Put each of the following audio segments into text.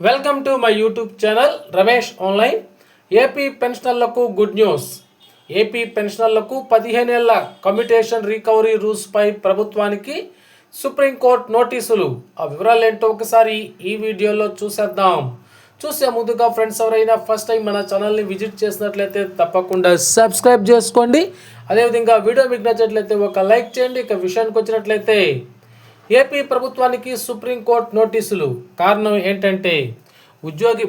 Welcome to my YouTube channel Ramesh online AP పెన్షనర్లకు good news AP పెన్షనర్లకు పదిహేనేళ్ళ commutation recovery రూల్స్పై ప్రభుత్వానికి supreme court నోటీసులు ఆ వివరాలు ఏంటో ఒకసారి ఈ వీడియోలో చూసేద్దాం. చూసే ముందుగా ఫ్రెండ్స్ ఎవరైనా ఫస్ట్ టైం మన ఛానల్ని విజిట్ చేసినట్లయితే తప్పకుండా సబ్స్క్రైబ్ చేసుకోండి. అదేవిధంగా వీడియో మీకు నచ్చినట్లయితే ఒక లైక్ చేయండి. ఇక విషయానికి వచ్చినట్లయితే ఏపీ ప్రభుత్వానికి సుప్రీంకోర్టు నోటీసులు. కారణం ఏంటంటే ఉద్యోగి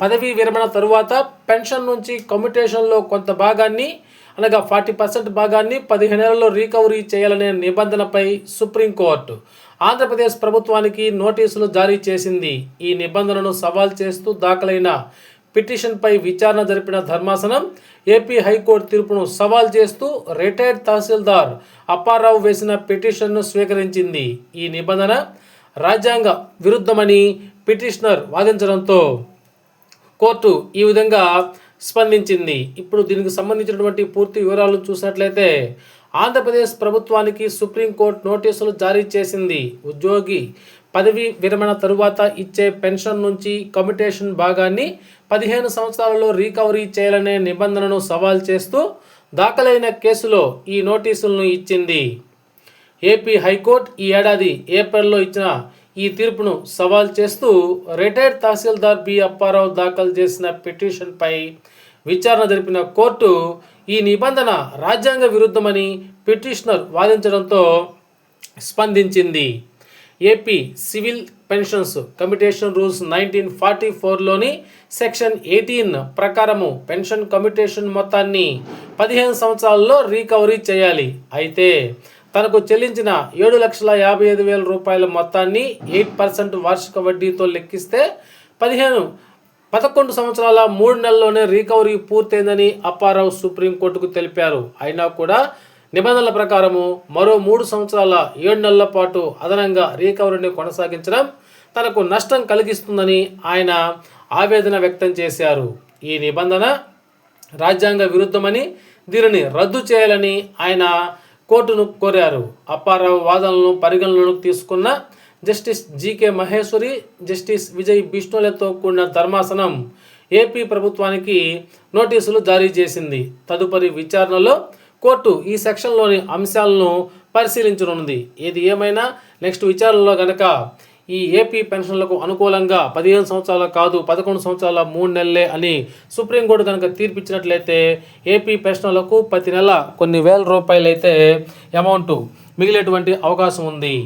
పదవీ విరమణ తరువాత పెన్షన్ నుంచి కమ్యూటేషన్లో కొంత భాగాన్ని అనగా ఫార్టీ పర్సెంట్ భాగాన్ని పదిహేను నెలల్లో రీకవరీ చేయాలనే నిబంధనపై సుప్రీంకోర్టు ఆంధ్రప్రదేశ్ ప్రభుత్వానికి నోటీసులు జారీ చేసింది. ఈ నిబంధనను సవాల్ చేస్తూ దాఖలైన పిటిషన్పై విచారణ జరిపిన ధర్మాసనం ఏపీ హైకోర్టు తీర్పును సవాల్ చేస్తూ రిటైర్డ్ తహసీల్దార్ అప్పారావు వేసిన పిటిషన్ను స్వీకరించింది. ఈ నిబంధన రాజ్యాంగ విరుద్ధమని పిటిషనర్ వాదించడంతో కోర్టు ఈ విధంగా స్పందించింది. ఇప్పుడు దీనికి సంబంధించినటువంటి పూర్తి వివరాలు చూసినట్లయితే ఆంధ్రప్రదేశ్ ప్రభుత్వానికి సుప్రీంకోర్టు నోటీసులు జారీ చేసింది. ఉద్యోగి పదవి విరమణ తరువాత ఇచ్చే పెన్షన్ నుంచి కమిటేషన్ భాగాన్ని పదిహేను సంవత్సరాలలో రీకవరీ చేయాలనే నిబంధనను సవాల్ చేస్తూ దాఖలైన కేసులో ఈ నోటీసులను ఇచ్చింది. ఏపీ హైకోర్టు ఈ ఏడాది ఏప్రిల్లో ఇచ్చిన ఈ తీర్పును సవాల్ చేస్తూ రిటైర్డ్ తహసీల్దార్ బి అప్పారావు దాఖలు చేసిన పిటిషన్పై విచారణ జరిపిన కోర్టు ఈ నిబంధన రాజ్యాంగ విరుద్ధమని పిటిషనర్ వాదించడంతో స్పందించింది. AP civil pensions commutation rules nineteen forty ఫోర్లోని section eighteen ప్రకారము పెన్షన్ కమిటేషన్ మొత్తాన్ని పదిహేను సంవత్సరాల్లో రీకవరీ చేయాలి. అయితే తనకు చెల్లించిన ఏడు లక్షల యాభై ఐదు వేల రూపాయల మొత్తాన్ని ఎయిట్ పర్సెంట్ వార్షిక వడ్డీతో లెక్కిస్తే పదిహేను పదకొండు సంవత్సరాల మూడు నెలల్లోనే రికవరీ పూర్తయిందని అప్పారావు సుప్రీంకోర్టుకు తెలిపారు. అయినా కూడా నిబంధనల ప్రకారము మరో మూడు సంవత్సరాల ఏడు నెలల పాటు అదనంగా రీకవరీని కొనసాగించడం తనకు నష్టం కలిగిస్తుందని ఆయన ఆవేదన వ్యక్తం చేశారు. ఈ నిబంధన రాజ్యాంగ విరుద్ధమని దీనిని రద్దు చేయాలని ఆయన కోర్టును కోరారు. అప్పారావు వాదనలను పరిగణలోకి తీసుకున్న justice GK Maheshwari justice Vijay బిష్ణులతో కూడిన ధర్మాసనం ఏపీ ప్రభుత్వానికి నోటీసులు జారీ చేసింది. తదుపరి విచారణలో కోర్టు ఈ సెక్షన్లోని అంశాలను పరిశీలించనుంది. ఏది ఏమైనా నెక్స్ట్ విచారణలో గనక ఈ ఏపీ పెన్షన్లకు అనుకూలంగా పదిహేను సంవత్సరాల కాదు పదకొండు సంవత్సరాల మూడు నెలలే అని సుప్రీంకోర్టు కనుక తీర్పిచ్చినట్లయితే ఏపీ పెన్షన్లకు ప్రతి నెల కొన్ని వేల రూపాయలైతే అమౌంట్ మిగిలేటువంటి అవకాశం ఉంది.